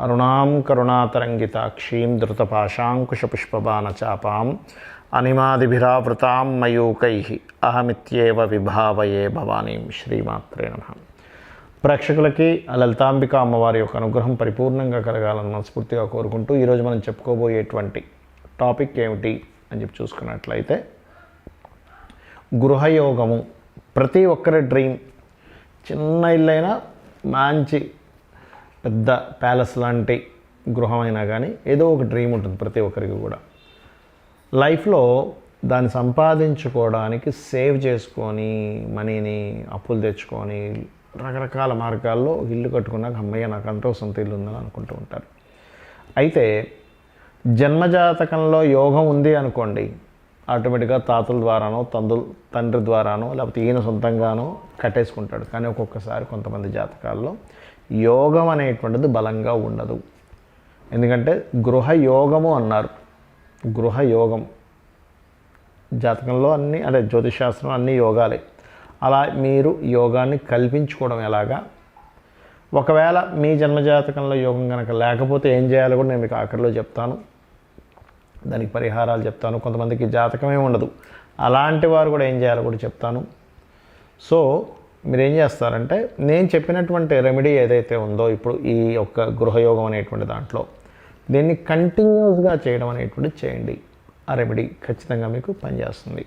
అరుణాం కరుణాతరంగితాక్షీం ధృతపాశాంకుశపుష్పబాణచాపాం అనిమాదిభిరావృతాం మయూకై అహమిత్యేవ విభావయే భవానీం శ్రీమాత్రే నమ ప్రేక్షకులకి లలితాంబిక అమ్మవారి యొక్క అనుగ్రహం పరిపూర్ణంగా కలగాలని మనస్ఫూర్తిగా కోరుకుంటూ ఈరోజు మనం చెప్పుకోబోయేటువంటి టాపిక్ ఏమిటి అని చెప్పి చూసుకున్నట్లయితే గృహయోగము ప్రతి ఒక్కరి డ్రీమ్. చిన్న ఇల్లైనా మంచి పెద్ద ప్యాలెస్ లాంటి గృహమైనా కానీ ఏదో ఒక డ్రీమ్ ఉంటుంది ప్రతి ఒక్కరికి కూడా. లైఫ్లో దాన్ని సంపాదించుకోవడానికి సేవ్ చేసుకొని మనీని అప్పులు తెచ్చుకొని రకరకాల మార్గాల్లో ఇల్లు కట్టుకున్నాక అమ్మయ్య నాకు అంతో సొంత ఇల్లు ఉందని అనుకుంటూ ఉంటారు. అయితే జన్మజాతకంలో యోగం ఉంది అనుకోండి ఆటోమేటిక్గా తాతల ద్వారానో తండ్రుల తండ్రి ద్వారానో లేకపోతే ఈయన సొంతంగానో కట్టేసుకుంటాడు. కానీ ఒక్కొక్కసారి కొంతమంది జాతకాల్లో యోగం అనేటువంటిది బలంగా ఉండదు. ఎందుకంటే గృహయోగము అన్నారు. గృహయోగం. జాతకంలో అన్ని అదే జ్యోతిషాస్త్రం అన్ని యోగాలే. అలా మీరు యోగాన్ని కల్పించుకోవడం ఎలాగా? ఒకవేళ మీ జన్మజాతకంలో యోగం కనుక లేకపోతే ఏం చేయాలో కూడా నేను మీకు ఆఖరిలో చెప్తాను. దానికి పరిహారాలు చెప్తాను. కొంతమందికి జాతకమే ఉండదు. అలాంటి వారు కూడా ఏం చేయాలో కూడా చెప్తాను. సో మీరు ఏం చేస్తారంటే నేను చెప్పినటువంటి రెమెడీ ఏదైతే ఉందో ఇప్పుడు ఈ యొక్క గృహయోగం అనేటువంటి దాంట్లో దీన్ని కంటిన్యూస్గా చేయడం అనేటువంటిది చేయండి. ఆ రెమెడీ ఖచ్చితంగా మీకు పనిచేస్తుంది.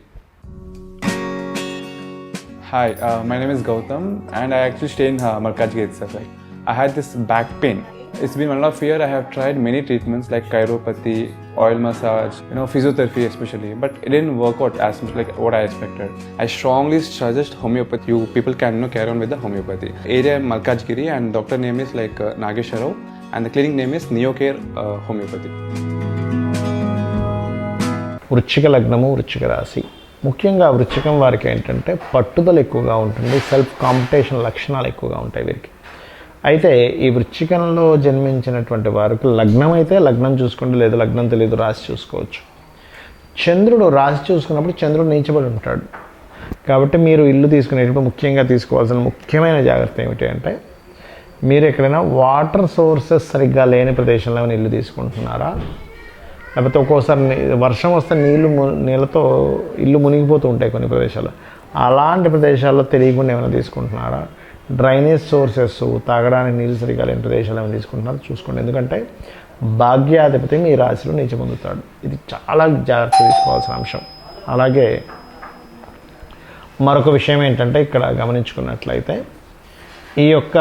Hi my name is Gautam and I actually stay in Markaz gate sir I had this back pain. It's been one and a half year. I have tried many treatments like chiropathy, oil massage, you know, physiotherapy especially, but it didn't work out as much like what I expected. I strongly suggest homeopathy. You people can you know, carry on with the homeopathy. Area Malkajgiri, and doctor name is like uh, Nageshwar Rao, and the clinic name is Neocare uh, Homeopathy. వృశ్చిక లగ్నము వృశ్చిక రాశి ముఖ్యంగా వృశ్చికం వారికి ఏంటంటే పట్టుదల ఎక్కువగా ఉంటుంది సెల్ఫ్ కాంపిటీషన్ లక్షణాలు ఎక్కువగా ఉంటాయి వీరికి అయితే ఈ వృచ్చికంలో జన్మించినటువంటి వారికి లగ్నం అయితే లగ్నం చూసుకుంటే లేదు లగ్నం తెలియదు రాసి చూసుకోవచ్చు. చంద్రుడు రాశి చూసుకున్నప్పుడు చంద్రుడు నీచబడి ఉంటాడు. కాబట్టి మీరు ఇల్లు తీసుకునేటప్పుడు ముఖ్యంగా తీసుకోవాల్సిన ముఖ్యమైన జాగ్రత్త ఏమిటి అంటే మీరు ఎక్కడైనా వాటర్ సోర్సెస్ సరిగ్గా లేని ప్రదేశంలో ఏమైనా ఇల్లు తీసుకుంటున్నారా? లేకపోతే ఒక్కోసారి వర్షం వస్తే నీళ్ళు ము- నీళ్ళతో ఇల్లు మునిగిపోతూ ఉంటాయి కొన్ని ప్రదేశాల్లో. అలాంటి ప్రదేశాల్లో తెలియకుండా ఏమైనా తీసుకుంటున్నారా? డ్రైనేజ్ సోర్సెస్ తాగడానికి నీళ్ళు సరిగా లేని ప్రదేశాలు ఏమైనా తీసుకుంటున్నారు? చూసుకోండి. ఎందుకంటే భాగ్యాధిపతి మీ రాశిలో నీచి పొందుతాడు. ఇది చాలా జాగ్రత్త తీసుకోవాల్సిన అంశం. అలాగే మరొక విషయం ఏంటంటే ఇక్కడ గమనించుకున్నట్లయితే ఈ యొక్క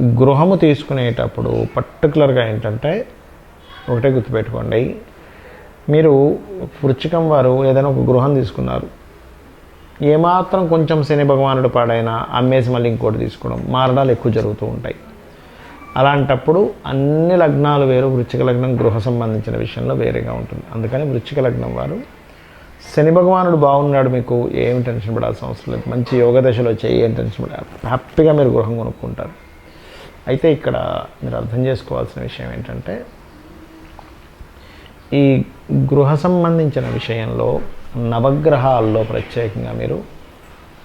గృహము తీసుకునేటప్పుడు పర్టికులర్గా ఏంటంటే ఒకటే గుర్తుపెట్టుకోండి. మీరు వృచ్చికం వారు ఏదైనా ఒక గృహం తీసుకున్నారు. ఏమాత్రం కొంచెం శని భగవానుడు పాడైనా అమ్మేసి మళ్ళీ ఇంకోటి తీసుకోవడం మారడాలు ఎక్కువ జరుగుతూ ఉంటాయి. అలాంటప్పుడు అన్ని లగ్నాలు వేరు వృచ్చిక లగ్నం గృహ సంబంధించిన విషయంలో వేరేగా ఉంటుంది. అందుకని వృచ్చిక లగ్నం వారు శని భగవానుడు బాగున్నాడు మీకు ఏమి టెన్షన్ పడాల్సిన అవసరం లేదు. మంచి యోగ దశలో వచ్చే ఏం టెన్షన్ పడ హ్యాపీగా మీరు గృహం కొనుక్కుంటారు. అయితే ఇక్కడ మీరు అర్థం చేసుకోవాల్సిన విషయం ఏంటంటే ఈ గృహ సంబంధించిన విషయంలో నవగ్రహాల్లో ప్రత్యేకంగా మీరు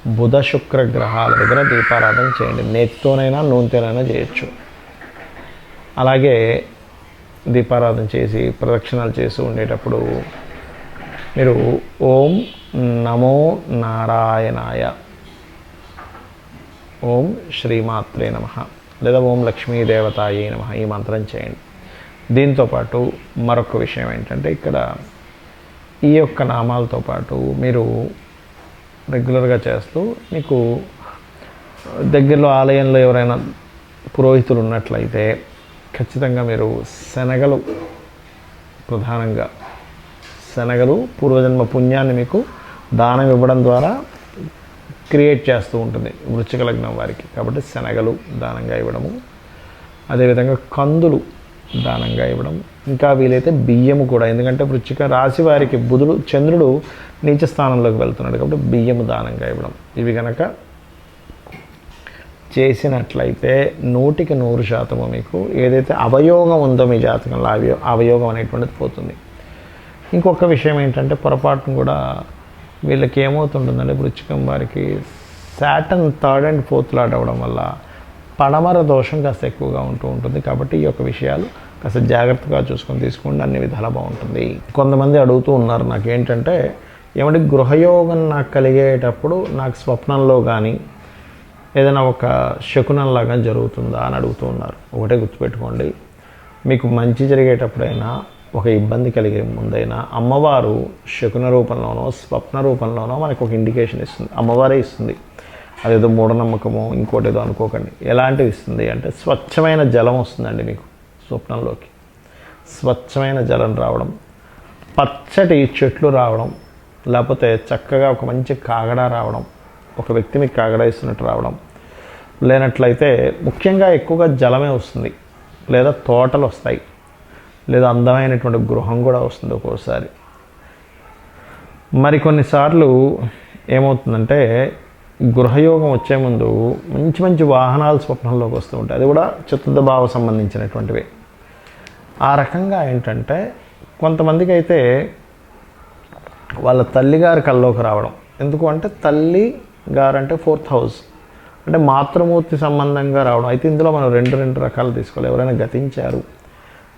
బుధ శుక్ర గ్రహాల దగ్గర దీపారాధన చేయండి. నేతితోనైనా నూనెతోనైనా చేయొచ్చు. అలాగే దీపారాధన చేసి ప్రదక్షిణాలు చేసి ఉండేటప్పుడు మీరు ఓం నమో నారాయణాయ ఓం శ్రీమాత్రే నమ లేదా ఓం లక్ష్మీదేవతాయే నమ ఈ మంత్రం చేయండి. దీంతోపాటు మరొక విషయం ఏంటంటే ఇక్కడ ఈ యొక్క నామాలతో పాటు మీరు రెగ్యులర్గా చేస్తూ మీకు దగ్గరలో ఆలయంలో ఎవరైనా పురోహితులు ఉన్నట్లయితే ఖచ్చితంగా మీరు శనగలు ప్రధానంగా శనగలు పూర్వజన్మ పుణ్యాన్ని మీకు దానం ఇవ్వడం ద్వారా క్రియేట్ చేస్తూ ఉంటుంది వృచ్చిక లగ్నం వారికి. కాబట్టి శనగలు దానంగా ఇవ్వడము. అదేవిధంగా కందులు దానంగా ఇవ్వడం. ఇంకా వీలైతే బియ్యము కూడా ఎందుకంటే వృచ్చిక రాశి వారికి బుధుడు చంద్రుడు నీచ స్థానంలోకి వెళ్తున్నాడు కాబట్టి బియ్యము దానంగా ఇవ్వడం. ఇవి కనుక చేసినట్లయితే నూటికి నూరు శాతము మీకు ఏదైతే అవయోగం ఉందో మీ జాతకంలో అవయో అవయోగం అనేటువంటిది పోతుంది. ఇంకొక విషయం ఏంటంటే పొరపాటును కూడా వీళ్ళకి ఏమవుతుంటుందంటే వృచ్చికం వారికి Saturn third and fourth lord అవ్వడం వల్ల పడమర దోషం కాస్త ఎక్కువగా ఉంటూ ఉంటుంది కాబట్టి ఈ యొక్క విషయాలు కాస్త జాగ్రత్తగా చూసుకొని తీసుకోండి అన్ని విధాలా బాగుంటుంది. కొంతమంది అడుగుతూ ఉన్నారు నాకు ఏంటంటే ఏమంటే గృహయోగం నాకు కలిగేటప్పుడు నాకు స్వప్నంలో కానీ ఏదైనా ఒక శకునంలాగా జరుగుతుందా అని అడుగుతూ ఉన్నారు. ఒకటే గుర్తుపెట్టుకోండి మీకు మంచి జరిగేటప్పుడైనా ఒక ఇబ్బంది కలిగే ముందైనా అమ్మవారు శకున రూపంలోనో స్వప్న రూపంలోనో మనకు ఒక ఇండికేషన్ ఇస్తుంది. అమ్మవారే ఇస్తుంది. అదేదో మూఢనమ్మకమో ఇంకోటి ఏదో అనుకోకండి. ఎలాంటివి ఇస్తుంది అంటే స్వచ్ఛమైన జలం వస్తుందండి మీకు. స్వప్నంలోకి. స్వచ్ఛమైన జలం రావడం పచ్చటి చెట్లు రావడం లేకపోతే చక్కగా ఒక మంచి కాగడ రావడం ఒక వ్యక్తి మీకు కాగడ ఇస్తున్నట్టు రావడం లేనట్లయితే ముఖ్యంగా ఎక్కువగా జలమే వస్తుంది లేదా తోటలు వస్తాయి లేదా అందమైనటువంటి గృహం కూడా వస్తుంది ఒక్కోసారి. మరికొన్నిసార్లు ఏమవుతుందంటే గృహయోగం వచ్చే ముందు మంచి మంచి వాహనాలు స్వప్నంలోకి వస్తూ ఉంటాయి. అది కూడా చతుర్థ భావ సంబంధించినటువంటివి. ఆ రకంగా ఏంటంటే కొంతమందికి అయితే వాళ్ళ తల్లిగారి కల్లోకి రావడం. ఎందుకు అంటే తల్లి గారు అంటే ఫోర్త్ హౌస్. అంటే మాతృమూర్తి సంబంధంగా రావడం. అయితే ఇందులో మనం రెండు రెండు రకాలు తీసుకోవాలి. ఎవరైనా గతించారు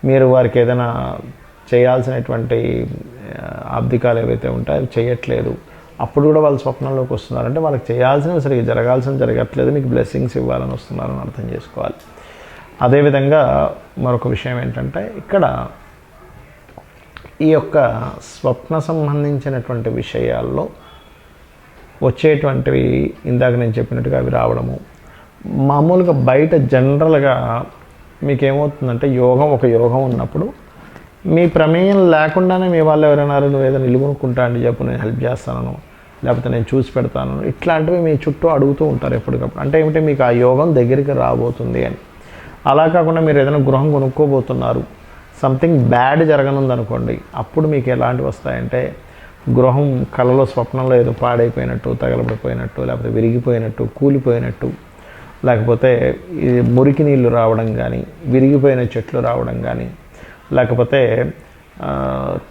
మీరు వారికి ఏదైనా చేయాల్సినటువంటి ఆబ్దికాలు ఏవైతే ఉంటాయో అవి చేయట్లేదు. అప్పుడు కూడా వాళ్ళు స్వప్నంలోకి వస్తున్నారంటే వాళ్ళకి చేయాల్సినవి సరిగ్గా జరగాల్సిన జరగట్లేదు మీకు బ్లెస్సింగ్స్ ఇవ్వాలని వస్తున్నారని అర్థం చేసుకోవాలి. అదేవిధంగా మరొక విషయం ఏంటంటే ఇక్కడ ఈ యొక్క స్వప్న సంబంధించినటువంటి విషయాల్లో వచ్చేటువంటివి ఇందాక నేను చెప్పినట్టుగా అవి రావడము. మామూలుగా బయట జనరల్గా మీకు ఏమవుతుందంటే యోగం ఒక యోగం ఉన్నప్పుడు మీ ప్రమేయం లేకుండానే మీ వాళ్ళు ఎవరైనా నువ్వు ఏదైనా నిలుగునుకుంటా అని అండి చెప్పు నేను హెల్ప్ చేస్తాను లేకపోతే నేను చూసి పెడతాను. ఇట్లాంటివి మీ చుట్టూ అడుగుతూ ఉంటారు ఎప్పటికప్పుడు. అంటే ఏమిటి? మీకు ఆ యోగం దగ్గరికి రాబోతుంది అని. అలా కాకుండా మీరు ఏదైనా గృహం కొనుక్కోబోతున్నారు. సంథింగ్ బ్యాడ్ జరగనుంది అనుకోండి అప్పుడు మీకు ఎలాంటివి వస్తాయంటే గృహం కళలో స్వప్నంలో ఏదో పాడైపోయినట్టు తగలబడిపోయినట్టు లేకపోతే విరిగిపోయినట్టు కూలిపోయినట్టు లేకపోతే ఈ మురికి నీళ్ళు రావడం కానీ విరిగిపోయిన చెట్లు రావడం కానీ లేకపోతే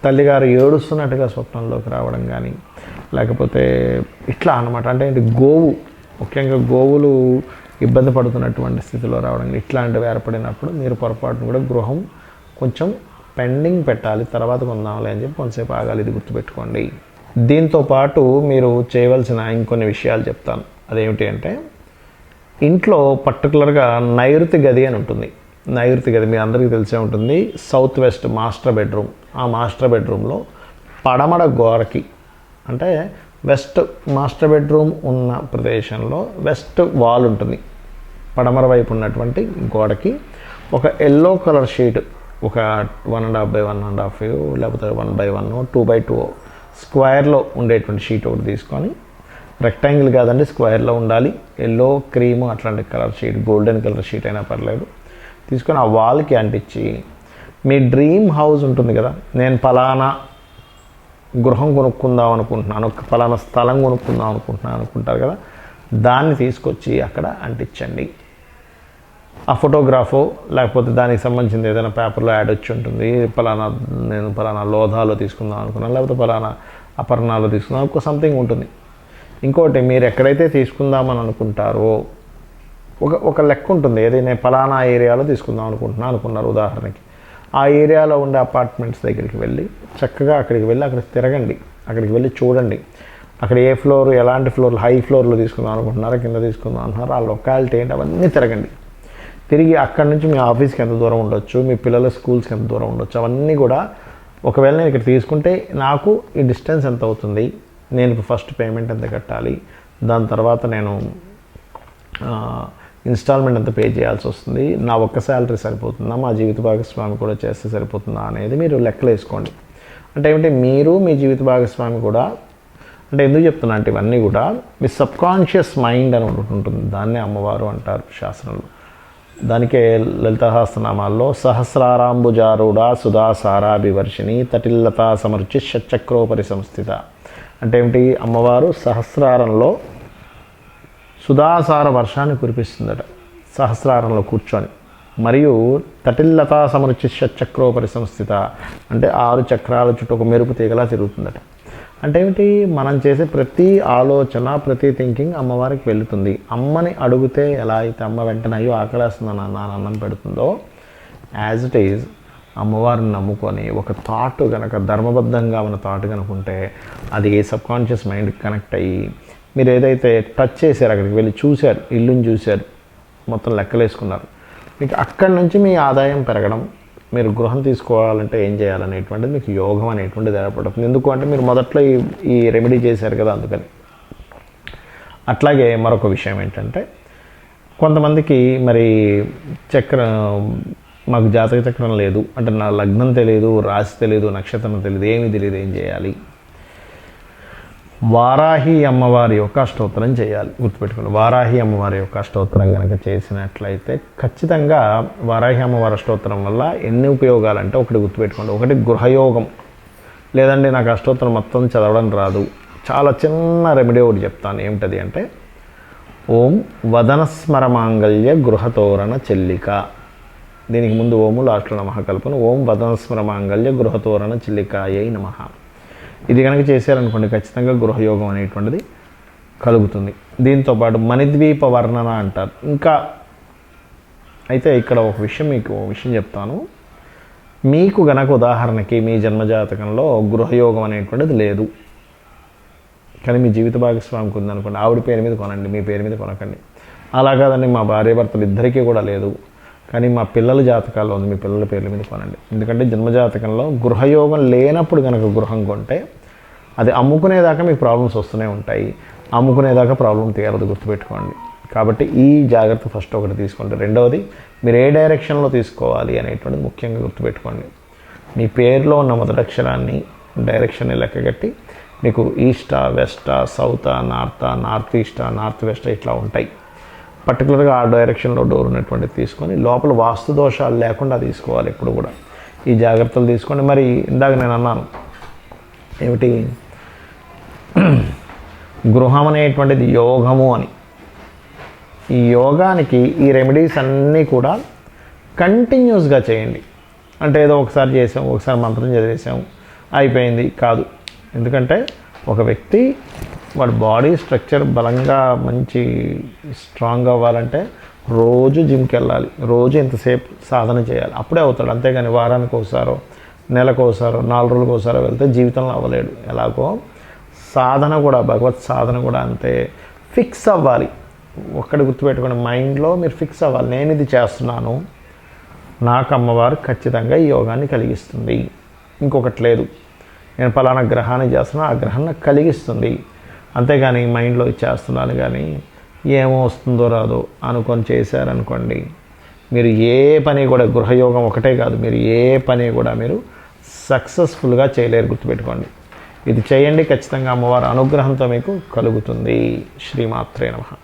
తల్లిగారు ఏడుస్తున్నట్టుగా స్వప్నంలోకి రావడం కానీ లేకపోతే ఇట్లా అనమాట అంటే గోవు ముఖ్యంగా గోవులు ఇబ్బంది పడుతున్నటువంటి స్థితిలో రావడం ఇట్లాంటివి ఏర్పడినప్పుడు మీరు పొరపాటును కూడా గృహం కొంచెం పెండింగ్ పెట్టాలి తర్వాత కొందాంలే అని చెప్పి కొంతసేపు ఆగాలి ఇది గుర్తుపెట్టుకోండి. దీంతో పాటు మీరు చేయవలసిన ఇంకొన్ని విషయాలు చెప్తాను. అదేమిటి అంటే ఇంట్లో పర్టికులర్గా నైరుతి గది అని ఉంటుంది. నైరుతి గది మీ అందరికీ తెలిసే ఉంటుంది. South west master bedroom. ఆ మాస్టర్ బెడ్రూమ్లో పడమడ గోరకి అంటే వెస్ట్ మాస్టర్ బెడ్రూమ్ ఉన్న ప్రదేశంలో వెస్ట్ వాల్ ఉంటుంది. పడమర వైపు ఉన్నటువంటి గోడకి ఒక ఎల్లో కలర్ షీట్ ఒక one and half by one and half లేకపోతే one by one two by two స్క్వేర్లో ఉండేటువంటి షీట్ ఒకటి తీసుకొని రెక్టాంగిల్ కాదండి స్క్వేర్లో ఉండాలి. ఎల్లో క్రీము అట్లాంటి colour sheet golden colour sheet అయినా పర్లేదు. తీసుకొని ఆ వాల్కి అంటించి మీ డ్రీమ్ హౌస్ ఉంటుంది కదా నేను ఫలానా గృహం కొనుక్కుందాం అనుకుంటున్నాను ఫలానా స్థలం కొనుక్కుందాం అనుకుంటున్నాను అనుకుంటారు కదా దాన్ని తీసుకొచ్చి అక్కడ అంటించండి. ఆ ఫోటోగ్రాఫో లేకపోతే దానికి సంబంధించింది ఏదైనా పేపర్లో యాడ్ వచ్చి ఉంటుంది ఫలానా నేను ఫలానా లోధాలో తీసుకుందాం అనుకున్నాను లేకపోతే ఫలానా అపర్ణాలో తీసుకుందాం ఒక సంథింగ్ ఉంటుంది. ఇంకోటి మీరు ఎక్కడైతే తీసుకుందామని అనుకుంటారో ఒక ఒక లెక్క ఉంటుంది ఏదైనా ఫలానా ఏరియాలో తీసుకుందాం అనుకుంటున్నాను అనుకున్నారు ఉదాహరణకి. ఆ ఏరియాలో ఉండే అపార్ట్మెంట్స్ దగ్గరికి వెళ్ళి చక్కగా అక్కడికి వెళ్ళి అక్కడ తిరగండి. అక్కడికి వెళ్ళి చూడండి. అక్కడ ఏ ఫ్లోర్ ఎలాంటి ఫ్లోర్లు హై ఫ్లోర్లో తీసుకుందాం అనుకుంటున్నారా కింద తీసుకుందాం అంటున్నారు ఆ లొకాలిటీ ఏంటి అవన్నీ తిరగండి. తిరిగి అక్కడి నుంచి మీ ఆఫీస్కి ఎంత దూరం ఉండొచ్చు మీ పిల్లల స్కూల్స్కి ఎంత దూరం ఉండొచ్చు అవన్నీ కూడా ఒకవేళ నేను ఇక్కడ తీసుకుంటే నాకు ఈ డిస్టెన్స్ ఎంత అవుతుంది నేను ఫస్ట్ పేమెంట్ ఎంత కట్టాలి దాని తర్వాత నేను ఇన్స్టాల్మెంట్ ఎంత పే చేయాల్సి వస్తుంది. నా ఒక్క శాలరీ సరిపోతుందా? మా జీవిత భాగస్వామి కూడా చేస్తే సరిపోతుందా అనేది మీరు లెక్కలు వేసుకోండి. అంటే ఏమిటి? మీరు మీ జీవిత భాగస్వామి కూడా అంటే ఎందుకు చెప్తున్నా అంటే ఇవన్నీ కూడా మీ సబ్కాన్షియస్ మైండ్ అని ఒకటి ఉంటుంది. దాన్నే అమ్మవారు అంటారు శాస్త్రంలో. దానికే లలితహాస్త్రనామాల్లో సహస్రారాంబుజారూఢ సుధాసారాభివర్షిణి తటిల్లతా సమర్చి షట్చక్రోపరి సంస్థిత. అంటే ఏమిటి? అమ్మవారు సహస్రారంలో సుధాసార వర్షాన్ని కురిపిస్తుందట. సహస్రారంలో కూర్చొని. మరియు తటిల్లతా సమరుచిష్య చక్రోపరి సంస్థిత. అంటే ఆరు చక్రాల చుట్టూ ఒక మెరుపు తీగలా తిరుగుతుందట. అంటే ఏమిటి? మనం చేసే ప్రతి ఆలోచన ప్రతి థింకింగ్ అమ్మవారికి వెళుతుంది. అమ్మని అడిగితే ఎలా అయితే అమ్మ వెంటనే అయ్యో ఆకలేస్తుంది నాన్న అన్నం పెడుతుందో యాజ్ ఇట్ ఈజ్ అమ్మవారిని నమ్ముకొని ఒక థాట్ కనుక ధర్మబద్ధంగా ఉన్న థాట్ కనుక ఉంటే అది సబ్కాన్షియస్ మైండ్కి కనెక్ట్ అయ్యి మీరు ఏదైతే టచ్ చేశారు అక్కడికి వెళ్ళి చూశారు ఇల్లుని చూశారు మొత్తం లెక్కలేసుకున్నారు. మీకు అక్కడి నుంచి మీ ఆదాయం పెరగడం మీరు గృహం తీసుకోవాలంటే ఏం చేయాలనేటువంటిది మీకు యోగం అనేటువంటిది ఏర్పడుతుంది. ఎందుకు అంటే మీరు మొదట్లో ఈ ఈ రెమెడీ చేశారు కదా అందుకని. అట్లాగే మరొక విషయం ఏంటంటే కొంతమందికి మరి చక్ర మాకు జాతక చక్రం లేదు అంటే నా లగ్నం తెలియదు రాశి తెలియదు నక్షత్రం తెలియదు ఏమీ తెలియదు ఏం చేయాలి? వారాహి అమ్మవారి యొక్క అష్టోత్తరం చేయాలి. గుర్తుపెట్టుకోండి వారాహి అమ్మవారి యొక్క అష్టోత్తరం కనుక చేసినట్లయితే ఖచ్చితంగా వారాహి అమ్మవారి అష్టోత్తరం వల్ల ఎన్ని ఉపయోగాలు అంటే ఒకటి గుర్తుపెట్టుకోండి ఒకటి గృహయోగం. లేదండి నాకు అష్టోత్తరం మొత్తం చదవడం రాదు. చాలా చిన్న రెమెడీ ఒకటి చెప్తాను ఏమిటది అంటే ఓం వదనస్మర మాంగళ్య గృహతోరణ చెల్లిక. దీనికి ముందు ఓము లాస్ట్లో నమః కలుపును ఓం వదనస్మర మాంగళ్య గృహతోరణ చెల్లికాయై నమహ ఇది కనుక చేశారనుకోండి ఖచ్చితంగా గృహయోగం అనేటువంటిది కలుగుతుంది. దీంతోపాటు మణిద్వీప వర్ణన అంటారు. ఇంకా అయితే ఇక్కడ ఒక విషయం మీకు ఒక విషయం చెప్తాను. మీకు గనక ఉదాహరణకి మీ జన్మజాతకంలో గృహయోగం అనేటువంటిది లేదు. కానీ మీ జీవిత భాగస్వామికి ఉందనుకోండి ఆవిడ పేరు మీద కొనండి మీ పేరు మీద కొనకండి. అలా కాదండి మా భార్యాభర్తలు ఇద్దరికీ కూడా లేదు. కానీ మా పిల్లల జాతకాల్లో ఉంది మీ పిల్లల పేర్ల మీద కొనండి. ఎందుకంటే జన్మజాతకంలో గృహయోగం లేనప్పుడు కనుక గృహం కొంటే అది అమ్ముకునేదాకా మీకు ప్రాబ్లమ్స్ వస్తూనే ఉంటాయి. అమ్ముకునేదాకా ప్రాబ్లం తీరదు గుర్తుపెట్టుకోండి. కాబట్టి ఈ జాగ్రత్త ఫస్ట్ ఒకటి తీసుకోండి. రెండవది మీరు ఏ డైరెక్షన్లో తీసుకోవాలి అనేటువంటిది ముఖ్యంగా గుర్తుపెట్టుకోండి. మీ పేరులో ఉన్న మొదటక్షరాన్ని డైరెక్షన్ని లెక్కగట్టి మీకు ఈస్టా వెస్టా సౌతా నార్తా నార్త్ ఈస్టా నార్త్ వెస్టా ఇట్లా ఉంటాయి. పర్టికులర్గా ఆ డైరెక్షన్లో డోర్ ఉన్నటువంటిది తీసుకొని లోపల వాస్తు దోషాలు లేకుండా తీసుకోవాలి ఎప్పుడు కూడా. ఈ జాగ్రత్తలు తీసుకోండి. మరి ఇందాక నేను అన్నాను ఏమిటి? గృహం అనేటువంటిది యోగము అని. ఈ యోగానికి ఈ రెమెడీస్ అన్నీ కూడా కంటిన్యూస్గా చేయండి. అంటే ఏదో ఒకసారి చేసాం ఒకసారి మంత్రం చదివేసాము అయిపోయింది కాదు. ఎందుకంటే ఒక వ్యక్తి వాడి బాడీ స్ట్రక్చర్ బలంగా మంచి స్ట్రాంగ్ అవ్వాలంటే రోజు జిమ్కి వెళ్ళాలి. రోజు ఇంతసేపు సాధన చేయాలి. అప్పుడే అవుతాడు. అంతేగాని వారానికి ఒకసారో నెలకు ఒకసారో నాలుగు రోజులకు ఒకసారో వెళ్తే జీవితంలో అవ్వలేడు. ఎలాగో సాధన కూడా భగవత్ సాధన కూడా అంతే ఫిక్స్ అవ్వాలి. ఒక్కడి గుర్తుపెట్టుకోండి మైండ్లో మీరు ఫిక్స్ అవ్వాలి. నేను ఇది చేస్తున్నాను. నాకు అమ్మవారు ఖచ్చితంగా ఈ యోగాన్ని కలిగిస్తుంది. ఇంకొకటి లేదు. నేను పలానా గ్రహాన్ని చేస్తున్నా ఆ గ్రహం నాకు కలిగిస్తుంది. అంతేగాని మైండ్లో ఇచ్చేస్తున్నాను కానీ ఏమో వస్తుందో రాదో అనుకొని చేశారనుకోండి మీరు ఏ పని కూడా గృహయోగం ఒకటే కాదు మీరు ఏ పని కూడా మీరు సక్సెస్ఫుల్గా చేయలేరు గుర్తుపెట్టుకోండి. ఇది చేయండి ఖచ్చితంగా అమ్మవారి అనుగ్రహంతో మీకు కలుగుతుంది. శ్రీమాత్రే నమ.